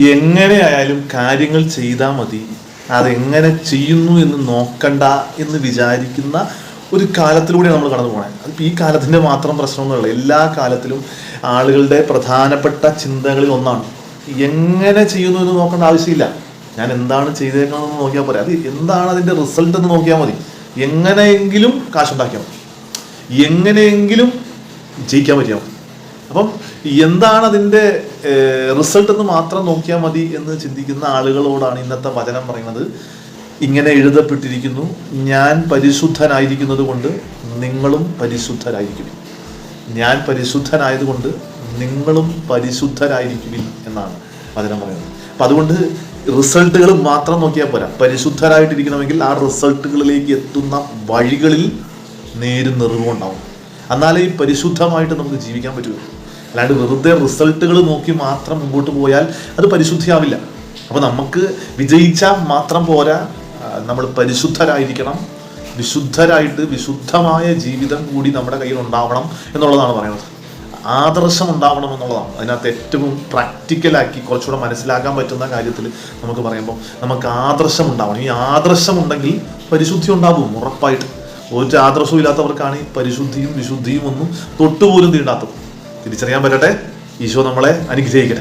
എങ്ങനെയായാലും കാര്യങ്ങൾ ചെയ്താൽ മതി. അതെങ്ങനെ ചെയ്യുന്നു എന്ന് നോക്കണ്ട എന്ന് വിചാരിക്കുന്ന ഒരു കാലത്തിലൂടെ നമ്മൾ കടന്നു പോകണേ അതിപ്പോൾ ഈ കാലത്തിന്റെ മാത്രം പ്രശ്നമൊന്നുമില്ല. എല്ലാ കാലത്തിലും ആളുകളുടെ പ്രധാനപ്പെട്ട ചിന്തകളിൽ ഒന്നാണ്. എങ്ങനെ ചെയ്യുന്നു എന്ന് നോക്കേണ്ട ആവശ്യമില്ല. ഞാൻ എന്താണ് ചെയ്തേക്കണമെന്ന് നോക്കിയാൽ പോരെ. അത് എന്താണ് അതിന്റെ റിസൾട്ട് എന്ന് നോക്കിയാൽ മതി. എങ്ങനെയെങ്കിലും കാശുണ്ടാക്കിയാൽ മതി. എങ്ങനെയെങ്കിലും ജയിക്കാൻ പറ്റിയാൽ മതി. അപ്പം എന്താണ് അതിന്റെ റിസൾട്ട് എന്ന് മാത്രം നോക്കിയാൽ മതി എന്ന് ചിന്തിക്കുന്ന ആളുകളോടാണ് ഇന്നത്തെ വചനം പറയുന്നത്. ഇങ്ങനെ എഴുതപ്പെട്ടിരിക്കുന്നു ഞാൻ പരിശുദ്ധനായിരിക്കുന്നത് കൊണ്ട് നിങ്ങളും പരിശുദ്ധരായിരിക്കും ഞാൻ പരിശുദ്ധനായതുകൊണ്ട് നിങ്ങളും പരിശുദ്ധരായിരിക്കും എന്നാണ് വചനം പറയുന്നത്. അപ്പം അതുകൊണ്ട് റിസൾട്ടുകൾ മാത്രം നോക്കിയാൽ പോരാ. പരിശുദ്ധരായിട്ടിരിക്കണമെങ്കിൽ ആ റിസൾട്ടുകളിലേക്ക് എത്തുന്ന വഴികളിൽ നേരും നിറവുണ്ടാവും എന്നാലേ പരിശുദ്ധമായിട്ട് നമുക്ക് ജീവിക്കാൻ പറ്റുള്ളൂ അല്ലാണ്ട് വെറുതെ റിസൾട്ടുകൾ നോക്കി മാത്രം മുമ്പോട്ട് പോയാൽ അത് പരിശുദ്ധിയാവില്ല. അപ്പോൾ നമുക്ക് വിജയിച്ചാൽ മാത്രം പോരാ നമ്മൾ പരിശുദ്ധരായിരിക്കണം. വിശുദ്ധരായിട്ട് വിശുദ്ധമായ ജീവിതം കൂടി നമ്മുടെ കയ്യിൽ ഉണ്ടാവണം എന്നുള്ളതാണ് പറയുന്നത്. ആദർശം ഉണ്ടാവണം എന്നുള്ളതാണ്. അതിനകത്ത് ഏറ്റവും പ്രാക്ടിക്കലാക്കി കുറച്ചുകൂടെ മനസ്സിലാക്കാൻ പറ്റുന്ന കാര്യത്തിൽ നമുക്ക് പറയുമ്പോൾ നമുക്ക് ആദർശം ഉണ്ടാവണം. ഈ ആദർശം ഉണ്ടെങ്കിൽ പരിശുദ്ധി ഉണ്ടാവും ഉറപ്പായിട്ട്. ഒരു ആദർശവും ഇല്ലാത്തവർക്കാണ് ഈ പരിശുദ്ധിയും വിശുദ്ധിയും ഒന്നും തൊട്ടുപോലും തീണ്ടാത്തത്. തിരിച്ചറിയാൻ പറ്റട്ടെ? ഈശോ നമ്മളെ അനുഗ്രഹിക്കട്ടെ.